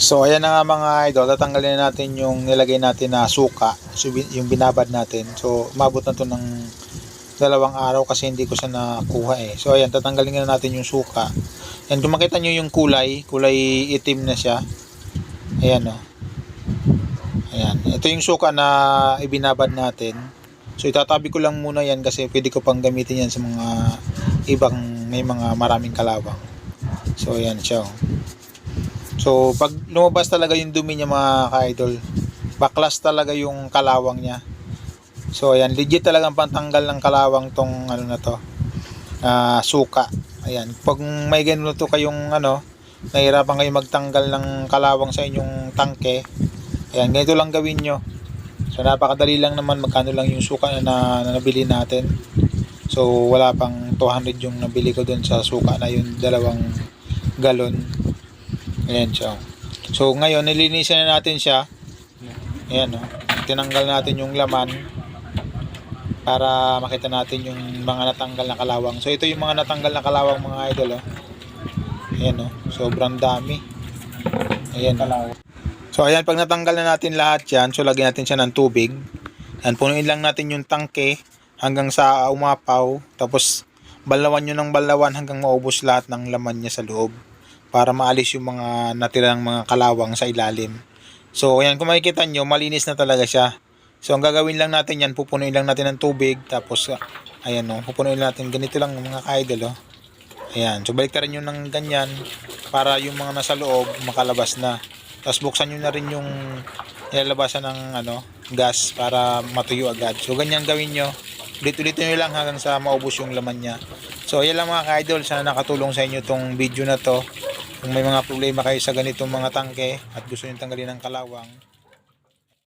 So ayan na nga mga idol, tatanggalin na natin yung nilagay natin na suka, yung binabad natin. So umabot na to ng dalawang araw kasi hindi ko siya nakuha eh. So ayan, tatanggalin na natin yung suka. Yan, kung makita nyo yung kulay, kulay itim na siya. Ayan o. Ayan, ito yung suka na ibinabad natin. So itatabi ko lang muna yan kasi pwede ko pang gamitin yan sa mga ibang may mga maraming kalawang. So ayan siya oh. So, pag lumabas talaga yung dumi niya mga ka-idol, baklas talaga yung kalawang niya. So, ayan, legit talagang pantanggal ng kalawang tong ano na to, ah, suka. Ayan, pag may ganito to kayong ano, nahirapan kayo magtanggal ng kalawang sa inyong tangke, ayan, ganito lang gawin nyo. So, napakadali lang naman magkano lang yung suka na, na nabili natin. So, wala pang 200 yung nabili ko dun sa suka na yung dalawang galon. Ayan siya. So ngayon nilinisan na natin siya. Ayan oh. Tinanggal natin yung laman para makita natin yung mga natanggal na kalawang. So ito yung mga natanggal na kalawang mga idol oh. Ayan oh. Sobrang dami. Ayan oh. So ayan pag natanggal na natin lahat yan, so lagyan natin siya ng tubig. Ayan, punuin lang natin yung tangke hanggang sa umapaw. Tapos balawan nyo ng balawan hanggang maubos lahat ng laman niya sa loob para maalis yung mga natirang mga kalawang sa ilalim. So, ayan, kung makikita nyo, malinis na talaga siya. So, ang gagawin lang natin yan, pupunuin lang natin ng tubig, tapos, ah, ayan o, pupunuin natin, ganito lang mga ka-idol o. Ayan, so baliktaran nyo ng ganyan, para yung mga nasa loob, makalabas na. Tapos buksan nyo na rin yung nilalabasan ng ano, gas para matuyo agad. So, ganyan gawin nyo. Ulit-ulitin nyo lang hanggang sa maubos yung laman niya. So, ayan lang mga ka-idol, sana nakatulong sa inyo tong video na to. Kung may mga problema kayo sa ganitong mga tangke at gusto nyo tanggalin ng kalawang,